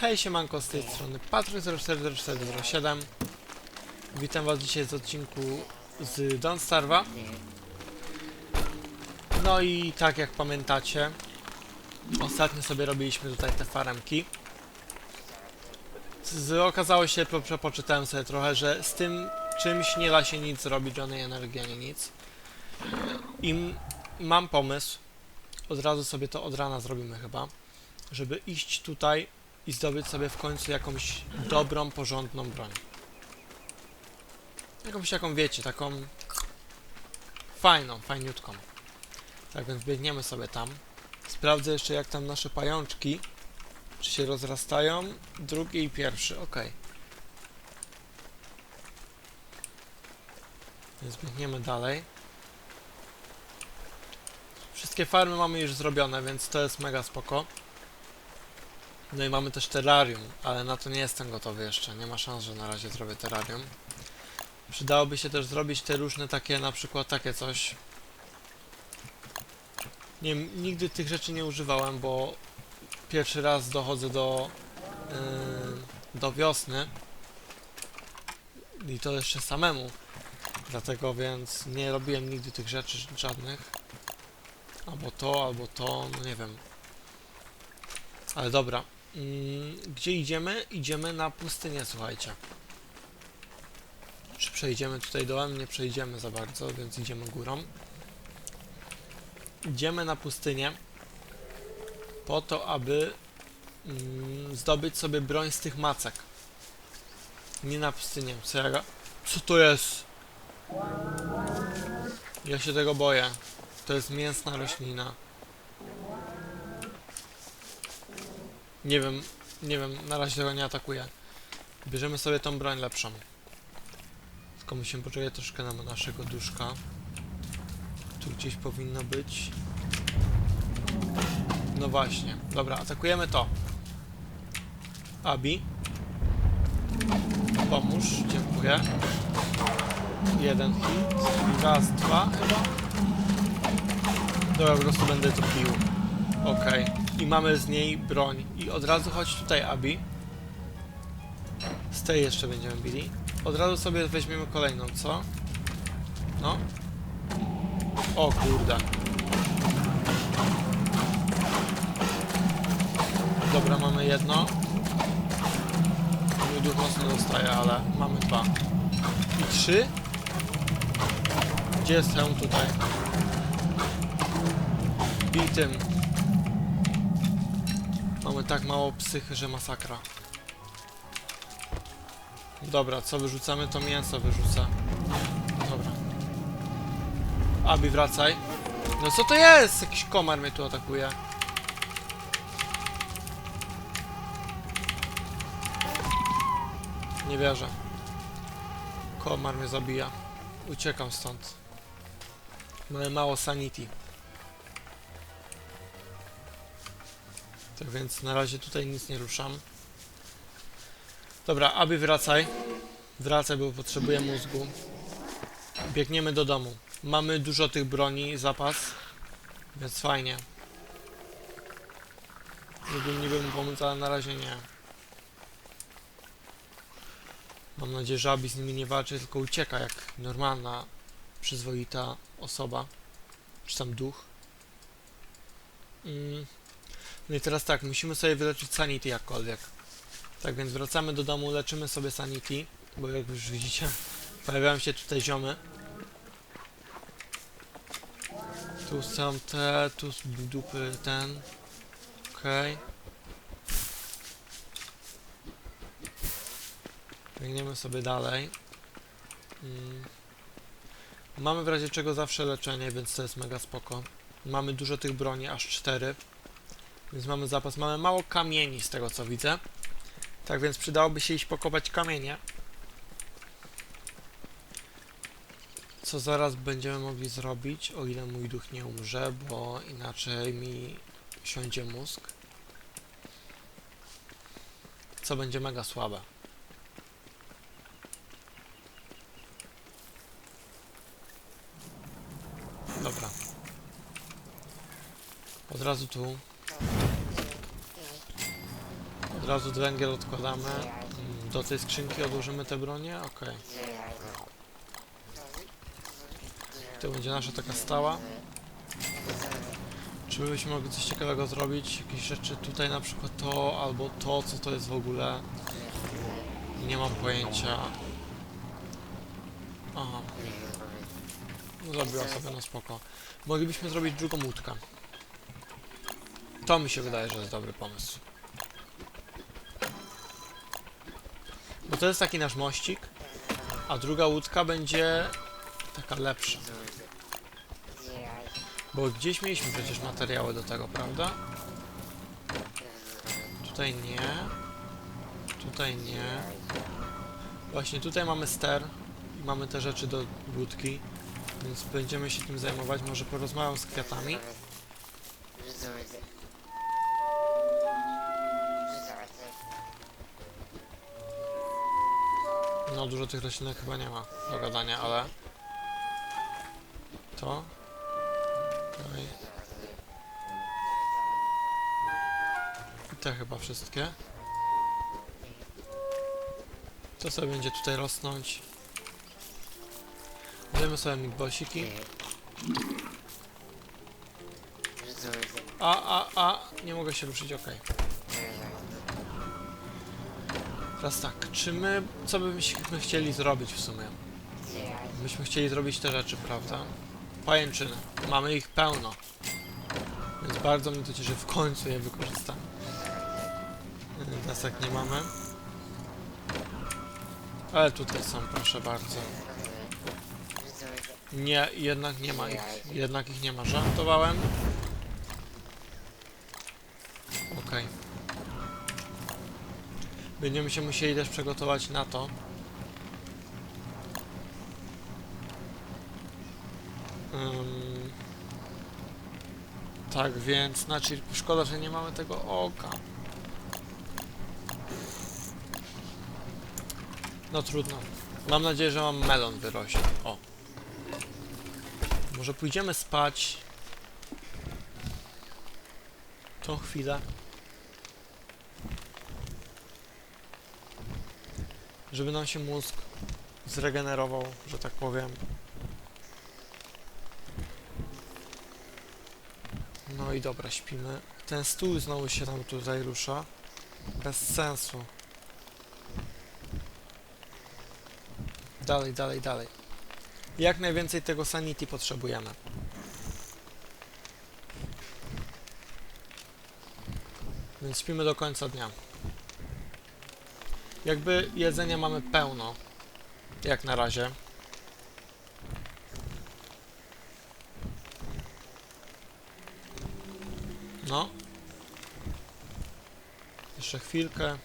Hej, siemanko, z tej strony Patryk040407 Witam was dzisiaj z odcinku z Don't Starve'a. No i tak jak pamiętacie Ostatnio sobie robiliśmy tutaj te faremki. Z, Okazało się, po, po, poczytałem sobie trochę, że z tym czymś nie da się nic zrobić, żadnej energii ani nic. I mam pomysł. Od razu sobie to od rana zrobimy chyba żeby iść tutaj i zdobyć sobie w końcu jakąś dobrą, porządną broń. Jakąś taką, wiecie, taką fajną, fajniutką. Tak więc biegniemy sobie tam. Sprawdzę jeszcze jak tam nasze pajączki, czy się rozrastają. Drugi i pierwszy, ok. Więc biegniemy dalej. Wszystkie farmy mamy już zrobione, więc to jest mega spoko. No i mamy też terrarium, ale na to nie jestem gotowy jeszcze. Nie ma szans, że na razie zrobię terrarium. Przydałoby się też zrobić te różne takie, na przykład takie coś. Nie wiem, nigdy tych rzeczy nie używałem, bo pierwszy raz dochodzę do, yy, do wiosny. I to jeszcze samemu. Dlatego więc nie robiłem nigdy tych rzeczy żadnych. Albo to, albo to, no nie wiem. Ale dobra. Gdzie idziemy? Idziemy na pustynię, słuchajcie. Czy przejdziemy tutaj dołem? Nie przejdziemy za bardzo, więc idziemy górą. Idziemy na pustynię po to, aby mm, zdobyć sobie broń z tych macek. Nie na pustynię. Co, ja, Co to jest? Ja się tego boję. To jest mięsna roślina. Nie wiem, nie wiem, na razie tego nie atakuję. Bierzemy sobie tą broń lepszą. Tylko musimy poczekać troszkę na naszego duszka. Tu gdzieś powinno być. No właśnie. Dobra, atakujemy to. Abi. Pomóż, dziękuję. Jeden hit. Raz, dwa chyba. Dobra, po prostu będę to bił. Okej. I mamy z niej broń. I od razu chodź tutaj, Abi. Z tej jeszcze będziemy bili. Od razu sobie weźmiemy kolejną, co? No. O kurde. Dobra, mamy jedno. Mój duch mocno dostaje, ale mamy dwa. I trzy. Gdzie jest hełm tutaj? Bij tym. Mamy tak mało psychy, że masakra. Dobra, co wyrzucamy? To mięso wyrzucę. Dobra. Abi, wracaj. No co to jest? Jakiś komar mnie tu atakuje. Nie wierzę. Komar mnie zabija. Uciekam stąd. Mamy mało sanity. Tak więc na razie tutaj nic nie ruszam. Dobra, aby wracaj. Wracaj, bo potrzebuję mózgu. Biegniemy do domu. Mamy dużo tych broni, zapas. Więc fajnie. Mógłbym niby mu pomóc, ale na razie nie. Mam nadzieję, że Abi z nimi nie walczy, tylko ucieka jak normalna, przyzwoita osoba. Czy tam duch. Mm. No i teraz tak, musimy sobie wyleczyć sanity jakkolwiek. Tak więc wracamy do domu, leczymy sobie sanity, bo jak już widzicie, pojawiają się tutaj ziomy. Tu są te, tu dupy ten. Okej. Biegniemy sobie dalej. Mm. Mamy w razie czego zawsze leczenie, więc to jest mega spoko. Mamy dużo tych broni, aż cztery. Więc mamy zapas. Mamy mało kamieni z tego co widzę. Tak więc przydałoby się iść pokopać kamienie. Co zaraz będziemy mogli zrobić, o ile mój duch nie umrze, bo inaczej mi siądzie mózg. Co będzie mega słabe. Dobra. Od razu tu. Od razu węgiel odkładamy. Do tej skrzynki odłożymy te bronie? Okej. To będzie nasza taka stała. Czy my byśmy mogli coś ciekawego zrobić? Jakieś rzeczy tutaj na przykład to, albo to, co to jest w ogóle? Nie mam pojęcia. Aha. No zrobiła sobie, no spoko. Moglibyśmy zrobić drugą łódkę. To mi się wydaje, że jest dobry pomysł. To jest taki nasz mościk, a druga łódka będzie taka lepsza. Bo gdzieś mieliśmy przecież materiały do tego, prawda? Tutaj nie. Tutaj nie. Właśnie tutaj mamy ster i mamy te rzeczy do łódki, więc będziemy się tym zajmować. Może porozmawiam z kwiatami. No dużo tych roślinek chyba nie ma do gadania, ale... To... I te chyba wszystkie. To sobie będzie tutaj rosnąć. Bierzemy sobie migbolsiki. A, a, a, nie mogę się ruszyć, okej. Teraz tak, czy my, co byśmy chcieli zrobić w sumie? Byśmy chcieli zrobić te rzeczy, prawda? Pajęczyny. Mamy ich pełno. Więc bardzo mnie to cieszy, że w końcu je wykorzystam. Desek nie mamy. Ale tutaj są, proszę bardzo. Nie, jednak nie ma ich. Jednak ich nie ma. Żartowałem. Będziemy się musieli też przygotować na to. Ym, tak więc, znaczy szkoda, że nie mamy tego oka. No trudno. Mam nadzieję, że mam melon wyrośnie. O. Może pójdziemy spać. Tą chwilę. Żeby nam się mózg zregenerował, że tak powiem. No i dobra, śpimy. Ten stół znowu się nam tutaj rusza. Bez sensu. Dalej, dalej, dalej. Jak najwięcej tego sanity potrzebujemy. Więc śpimy do końca dnia. Jakby jedzenia mamy pełno. Jak na razie. No. Jeszcze chwilkę.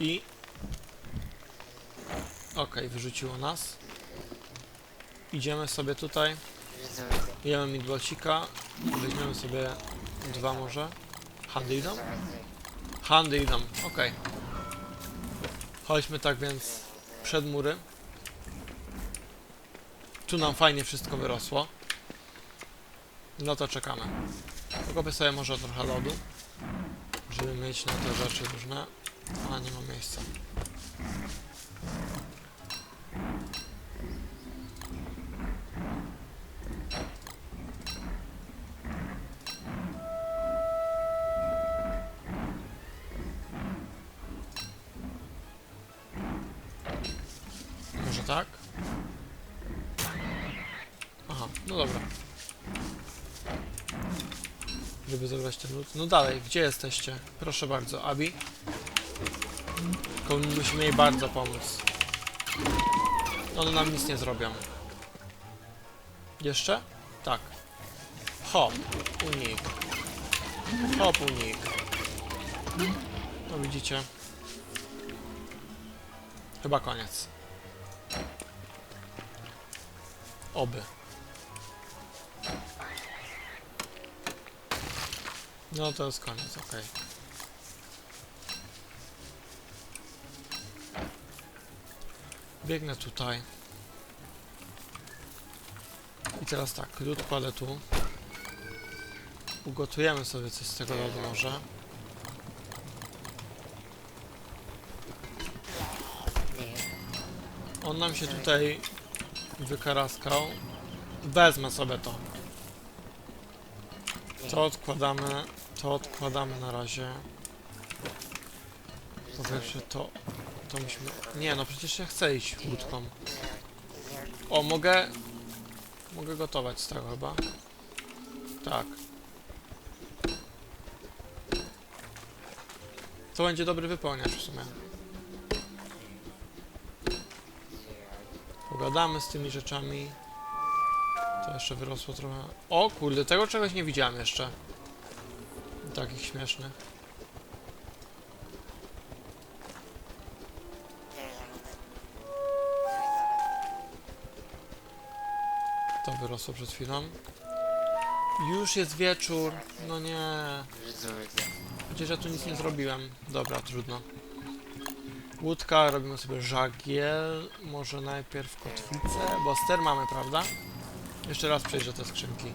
I... Okej, wyrzuciło nas. Idziemy sobie tutaj. Jemy midbolcika. Weźmiemy sobie dwa może. Handy idą? Handy idą, okej. Chodźmy tak więc przed mury. Tu nam fajnie wszystko wyrosło. No to czekamy. Pokopię sobie może trochę lodu, żeby mieć na te rzeczy różne. A nie ma miejsca. Tak? Aha, no dobra. Żeby zebrać ten lód. No dalej, gdzie jesteście? Proszę bardzo, Abi. Tylko musimy jej bardzo pomóc. One nam nic nie zrobią. Jeszcze? Tak. Hop, unik. Hop, unik. No widzicie. Chyba koniec. Oby. No to jest koniec, okej. Okay. Biegnę tutaj. I teraz tak, lód kładę tu. Ugotujemy sobie coś z tego lodu może. On nam się tutaj wykaraskał. Wezmę sobie to. To odkładamy, to odkładamy na razie. Po pierwsze to, to musimy... Nie no, przecież ja chcę iść łódką. O, mogę... Mogę gotować z tego chyba. Tak. To będzie dobry wypełniacz w sumie. Pogadamy z tymi rzeczami. To jeszcze wyrosło trochę. O kurde, tego czegoś nie widziałem jeszcze. Takich śmiesznych. To wyrosło przed chwilą. Już jest wieczór. No nie. Przecież ja tu nic nie zrobiłem. Dobra, trudno. Łódka, robimy sobie żagiel. Może najpierw kotwicę, bo ster mamy, prawda? Jeszcze raz przejrzę te skrzynki.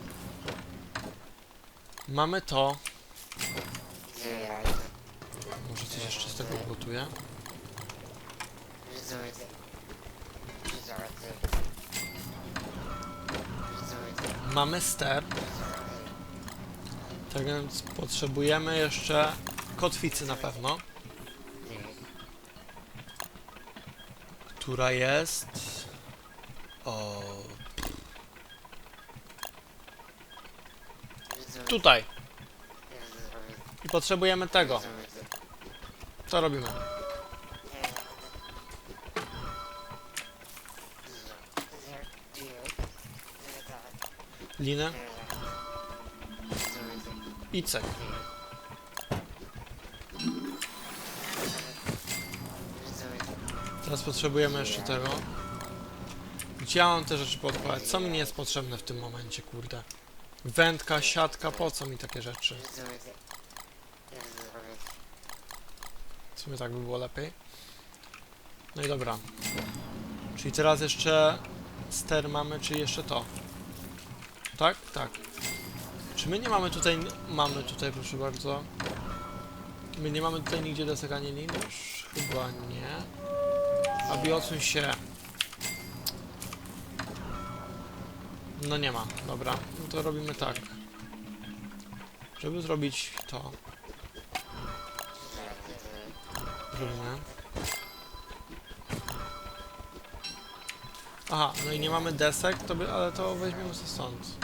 Mamy to. Może coś jeszcze z tego ugotuję. Mamy ster. Tak więc potrzebujemy jeszcze kotwicy na pewno. Która jest... O... Tutaj. I potrzebujemy tego. Co robimy? Linę i Teraz potrzebujemy jeszcze tego. Gdzie ja mam te rzeczy podkładać? Co mi nie jest potrzebne w tym momencie, kurde? Wędka, siatka, po co mi takie rzeczy? W sumie tak by było lepiej. No i dobra. Czyli teraz jeszcze ster mamy, czy jeszcze to? Tak? Tak. Czy my nie mamy tutaj... Mamy tutaj, proszę bardzo. My nie mamy tutaj nigdzie desek ani lin? Już chyba nie. Abi, odsuń się. No nie ma, dobra. No to robimy tak. Żeby zrobić to. Zrobimy. Aha, no i nie mamy desek, to by, ale to weźmiemy sobie stąd.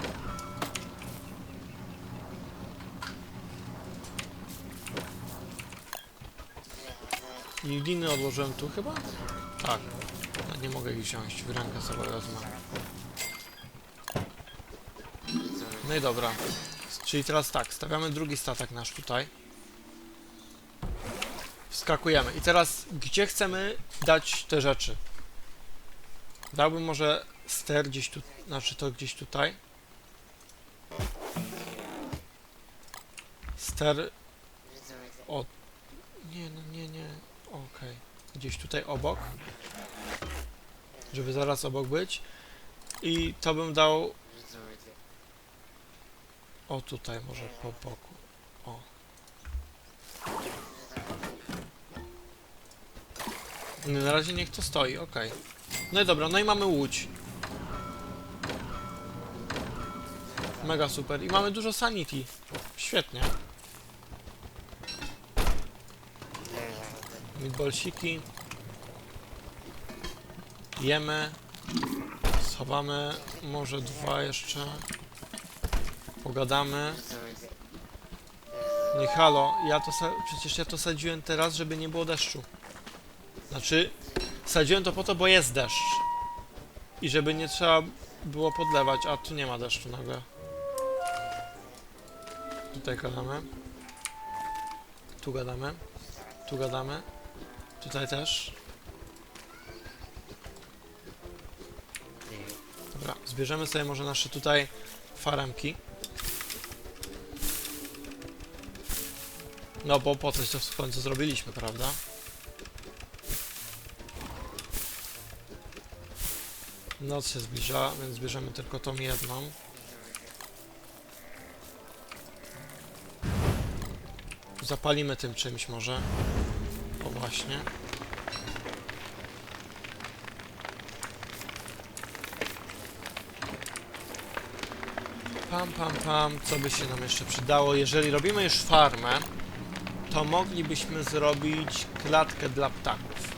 I liny odłożyłem tu chyba? Tak. No, nie mogę ich wziąć, w rękę sobie wezmę. No i dobra. Czyli teraz tak, stawiamy drugi statek nasz tutaj. Wskakujemy. I teraz, gdzie chcemy dać te rzeczy? Dałbym może ster gdzieś tu, znaczy to gdzieś tutaj. Ster... O... Nie, no nie, nie. Okej. Gdzieś tutaj obok. Żeby zaraz obok być. I to bym dał... O, tutaj może po boku. O. No, na razie niech to stoi, okej. No i dobra, no i mamy łódź. Mega super. I mamy dużo sanity. Świetnie. Meatballsiki. Jemy. Schowamy. Może dwa jeszcze. Pogadamy. No i halo, ja to przecież ja to sadziłem teraz, żeby nie było deszczu. Znaczy, sadziłem to po to, bo jest deszcz. I żeby nie trzeba było podlewać, a tu nie ma deszczu nagle. Tutaj gadamy. Tu gadamy. Tu gadamy. Tutaj też. Dobra, zbierzemy sobie może nasze tutaj faremki. No bo po coś to w końcu zrobiliśmy, prawda? Noc się zbliża, więc bierzemy tylko tą jedną. Zapalimy tym czymś może właśnie. Pam, pam, pam, co by się nam jeszcze przydało? Jeżeli robimy już farmę, to moglibyśmy zrobić klatkę dla ptaków.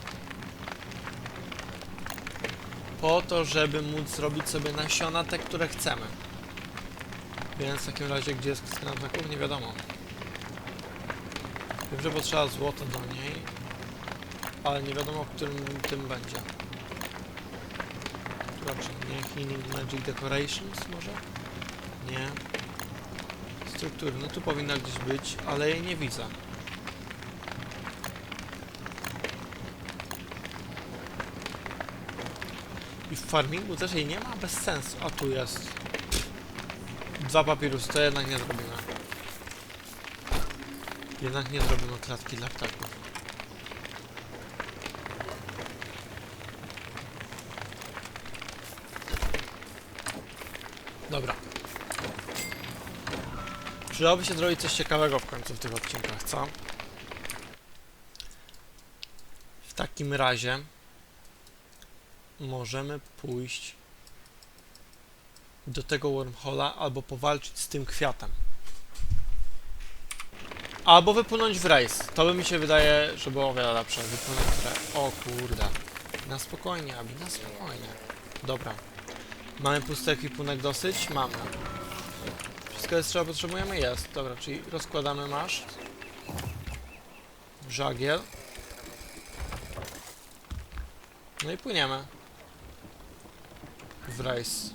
Po to, żeby móc zrobić sobie nasiona te, które chcemy. Więc w takim razie, gdzie jest sklep ptaków? Nie wiadomo. Wiem, że potrzeba złota do niej ale nie wiadomo, którym tym będzie. Raczej nie Healing Magic Decorations może? Nie. Struktury, no tu powinna gdzieś być, ale jej nie widzę. I w farmingu też jej nie ma bez sensu. A tu jest. Dwa papirusy, to jednak nie zrobimy. Jednak nie zrobimy klatki dla ptaków. Dobra. Przydałoby się zrobić coś ciekawego w końcu w tych odcinkach, co? W takim razie możemy pójść do tego wormhola albo powalczyć z tym kwiatem. Albo wypłynąć w rejs. To by mi się wydaje, że było o wiele lepsze. Wypłynąć w rejs. O kurde. Na spokojnie, Abi, na spokojnie. Dobra. Mamy pusty ekwipunek dosyć? Mamy. Wszystko jest, czego potrzebujemy? Jest. Dobra, czyli rozkładamy maszt. Żagiel. No i płyniemy. W rejs.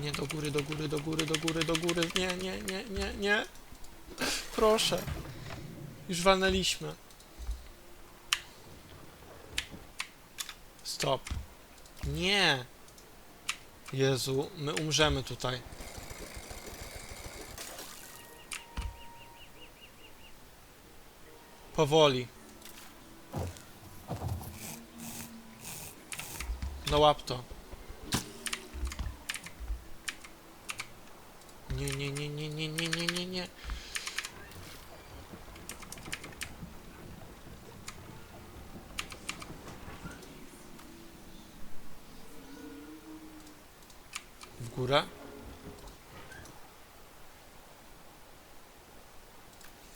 Nie, do góry, do góry, do góry, do góry, do góry. Nie, nie, nie, nie, nie. Proszę. Już walnęliśmy. Stop. Nie. Jezu, my umrzemy tutaj. Powoli. No łap to. Nie, nie, nie, nie, nie, nie, nie, nie, nie. Górę.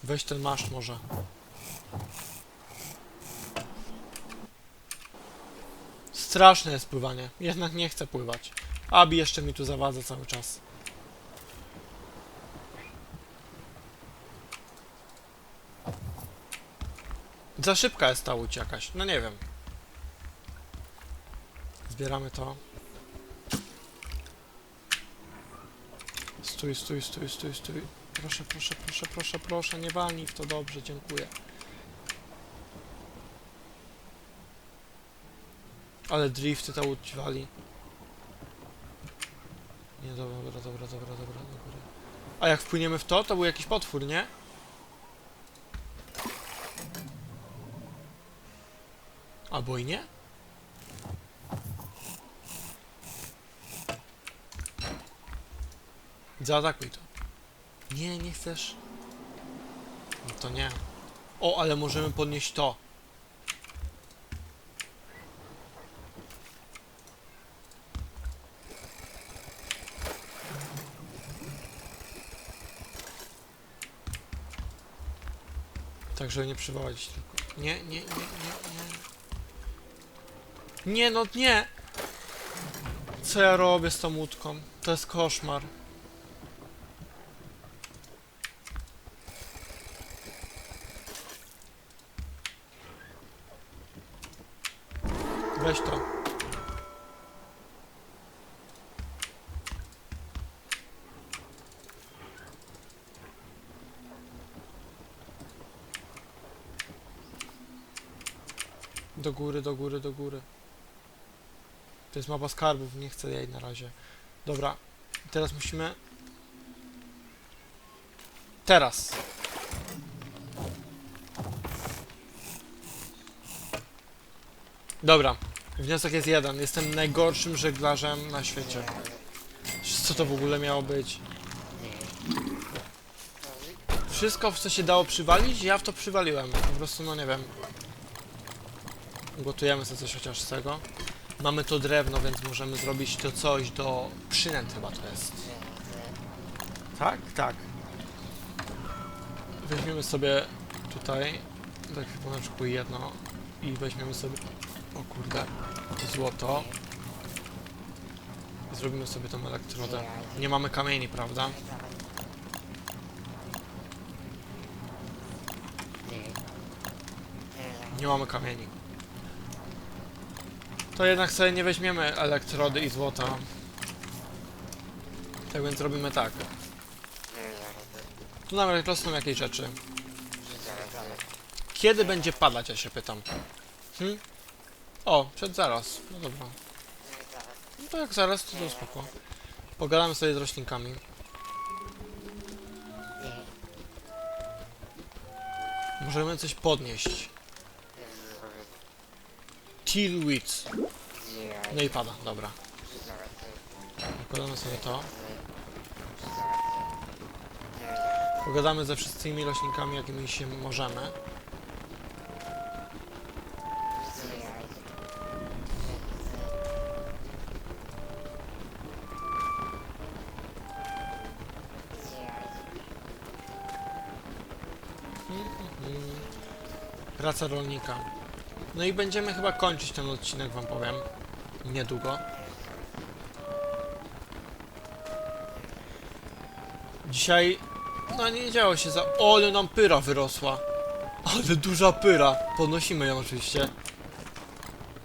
Weź ten masz może. Straszne jest pływanie. Jednak nie chcę pływać. Abi jeszcze mi tu zawadza cały czas. Za szybka jest ta łódź jakaś. No nie wiem. Zbieramy to. Stój, stój, stój, stój, stój. Proszę, proszę, proszę, proszę, proszę, nie walnij w to dobrze, dziękuję. Ale drifty ta łódź wali. Nie, dobra, dobra, dobra, dobra, dobra, dobra. A jak wpłyniemy w to, to był jakiś potwór, nie? Albo i nie? Zaatakuj to. Nie, nie chcesz. No to nie. O, ale możemy podnieść to. Tak, żeby nie przywołać tylko. Nie, nie, nie, nie, nie. Nie, no nie! Co ja robię z tą łódką? To jest koszmar. Weź to. Do góry, do góry, do góry. To jest mapa skarbów, nie chcę jej na razie. Dobra, teraz musimy... Teraz! Dobra, wniosek jest jeden. Jestem najgorszym żeglarzem na świecie. Co to w ogóle miało być? Wszystko, w co się dało przywalić, ja w to przywaliłem. Po prostu, no nie wiem. Gotujemy sobie coś chociaż z tego. Mamy to drewno, więc możemy zrobić to coś do przynęt chyba to jest. Tak? Tak. Weźmiemy sobie tutaj tak w jedno i weźmiemy sobie o kurde złoto. Zrobimy sobie tą elektrodę. Nie mamy kamieni, prawda? Nie mamy kamieni. To jednak sobie nie weźmiemy elektrody i złota. Tak więc robimy tak. Tu nam rosną jakieś rzeczy. Kiedy będzie padać, ja się pytam. Hm? O, przed zaraz. No dobra. No to jak zaraz, to, to spoko. Pogadamy sobie z roślinkami. Możemy coś podnieść. Teal weeds. No i pada, dobra. Pogadamy sobie to. Pogadamy ze wszystkimi roślinkami, jakimi się możemy. Praca rolnika. No i będziemy chyba kończyć ten odcinek, wam powiem. Niedługo. Dzisiaj... No nie działo się za... O, ale nam pyra wyrosła. Ale duża pyra. Podnosimy ją oczywiście.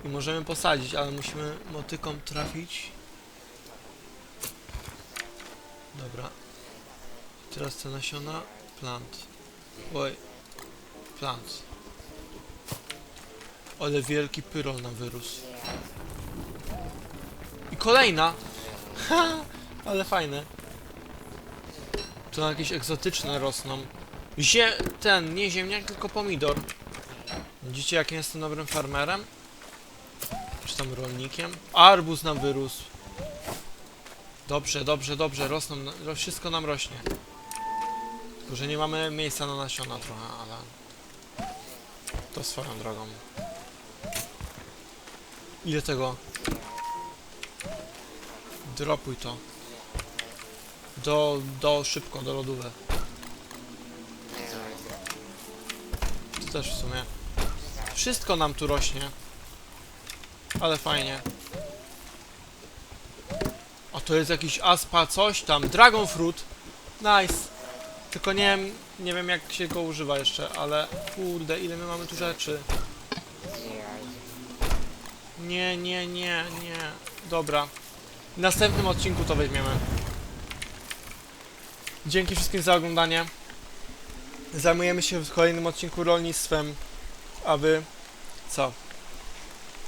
I możemy posadzić, ale musimy motyką trafić. Dobra. Teraz te nasiona. Plant. Oj. Plant. Ale wielki pyrol nam wyrósł. I kolejna! Ha! Ale fajne. Tu jakieś egzotyczne rosną. Zie... ten, nie ziemniak, tylko pomidor. Widzicie, jakim jestem dobrym farmerem? Czy tam rolnikiem? Arbuz nam wyrósł. Dobrze, dobrze, dobrze, rosną, ro- wszystko nam rośnie. Tylko, że nie mamy miejsca na nasiona trochę, ale... To swoją drogą. Ile tego? Dropuj to. Do, do, szybko, do lodówek. To też w sumie. Wszystko nam tu rośnie. Ale fajnie. A to jest jakiś aspa, coś tam. Dragon fruit. Nice. Tylko nie wiem, nie wiem jak się go używa jeszcze, ale kurde, ile my mamy tu rzeczy. Nie, nie, nie, nie. Dobra. W następnym odcinku to weźmiemy. Dzięki wszystkim za oglądanie. Zajmujemy się w kolejnym odcinku rolnictwem. A wy co?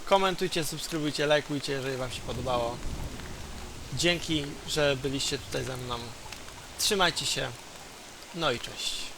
Komentujcie, subskrybujcie, lajkujcie, jeżeli wam się podobało. Dzięki, że byliście tutaj ze mną. Trzymajcie się. No i cześć.